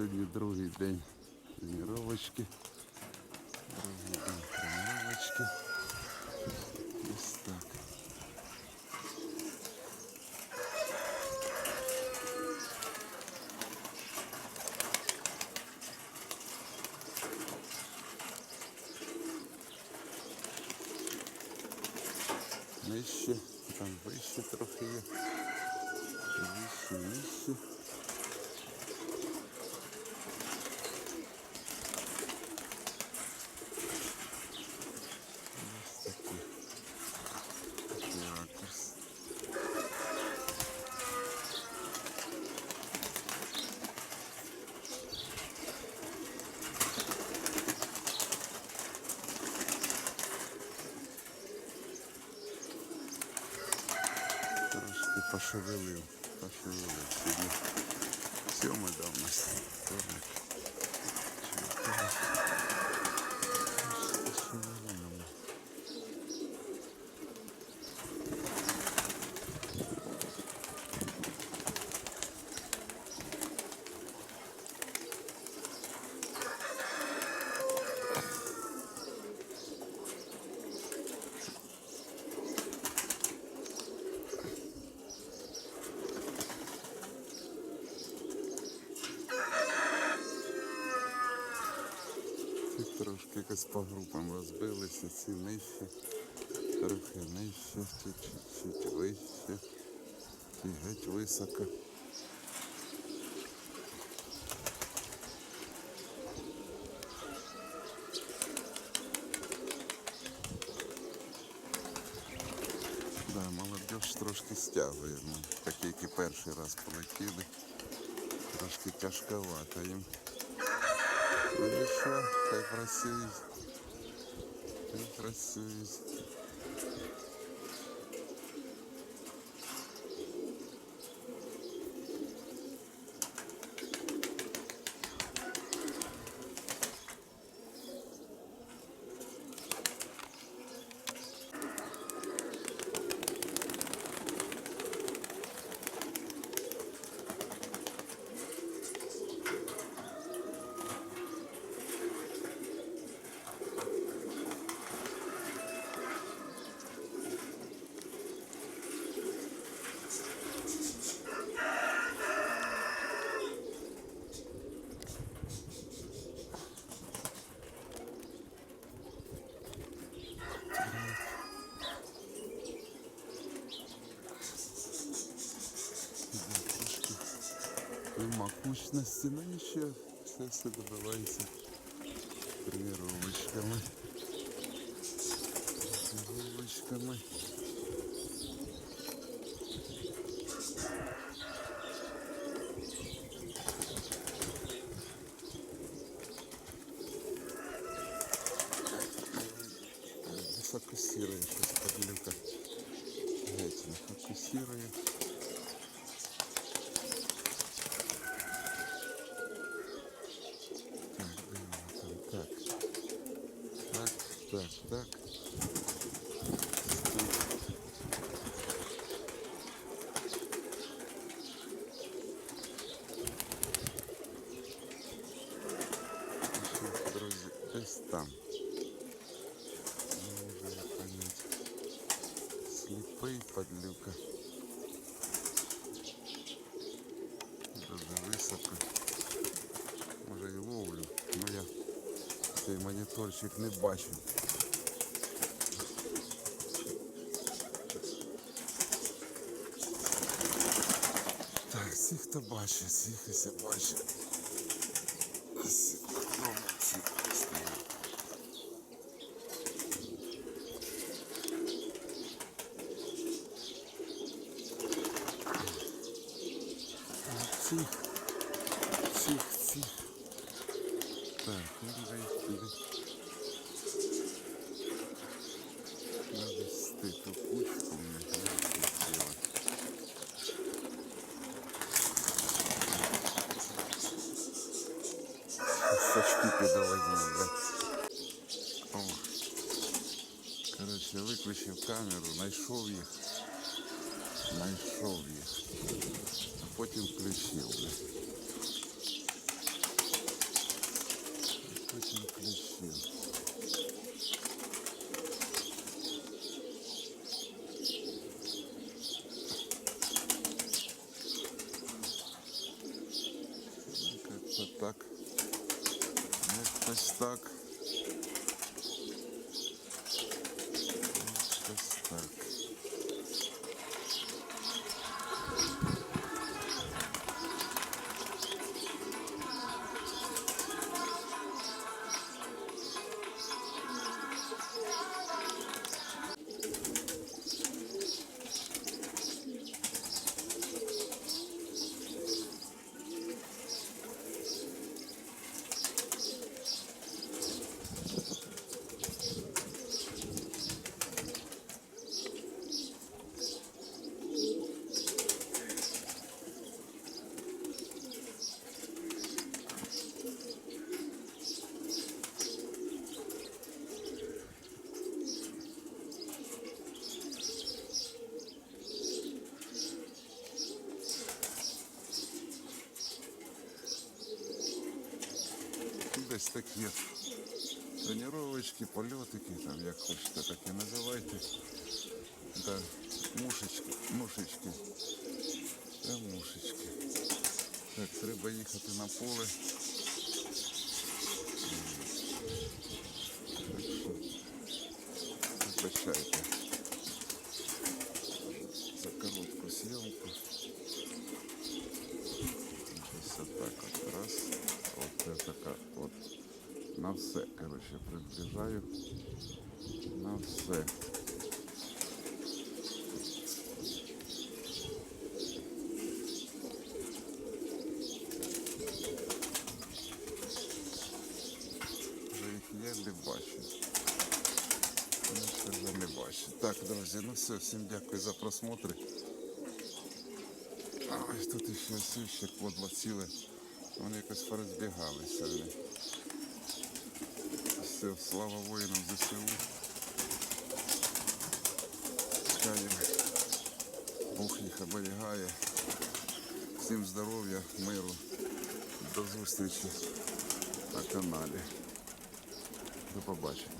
Сьогодні другий день тренувачки. Другий день тренувачки. Ось так. Нижче, там вище трохи є. Вище, нижче. Пошевелив, пошевелив сьогодні. Сьомий дав нас якось по групам розбилися, ці нижчі, трохи нижче, чуть-чуть вище, і геть високо. Да, молодежь трошки стягує. Ну, такі, які перший раз полетіли, трошки тяжковато їм. Ну і що, хай працюють. Хай нема кучності, ну нічого, все все добивається тренировочками. Тренировочками. Не фокусирує щось подлюка. Геть не фокусирує. Так. Так, так, так. Що, Друзі, десь там. Не можу я понять. Сліпий подлюка. Цей моніторчик не бачу. Так, всі, хто бачить, всіх бачить. Всі, хто всі стоять. Цих, цих, цих. Так, ну давай. Надо стыть ту кучку мне. сделать. Сачки підовозимо, да. О. Короче, виключив камеру, знайшов їх. Знайшов їх. А потім включив. Бля. Вісім кліщів. Как-то так. Якось так. Якось так. Десь такі тренувачки, польотики, там як хочете, так і називайте. Да, мушечки, мушечки. Це мушечки. Так, треба їхати на поле. Так що, вибачайте за коротку зйомку. Ось так от раз. От це така от. На все, коротше, приближаю. На все. Вже є, не бачу. Ще вже не бачу. Так, друзі, ну все, всім дякую за просмотр. Ось тут ще сущик подло ціле. Вони якось порозбігалися. Все, слава воїнам ЗСУ. Хай Бог їх оберігає. Всім здоров'я, миру. До зустрічі на каналі. До побачення.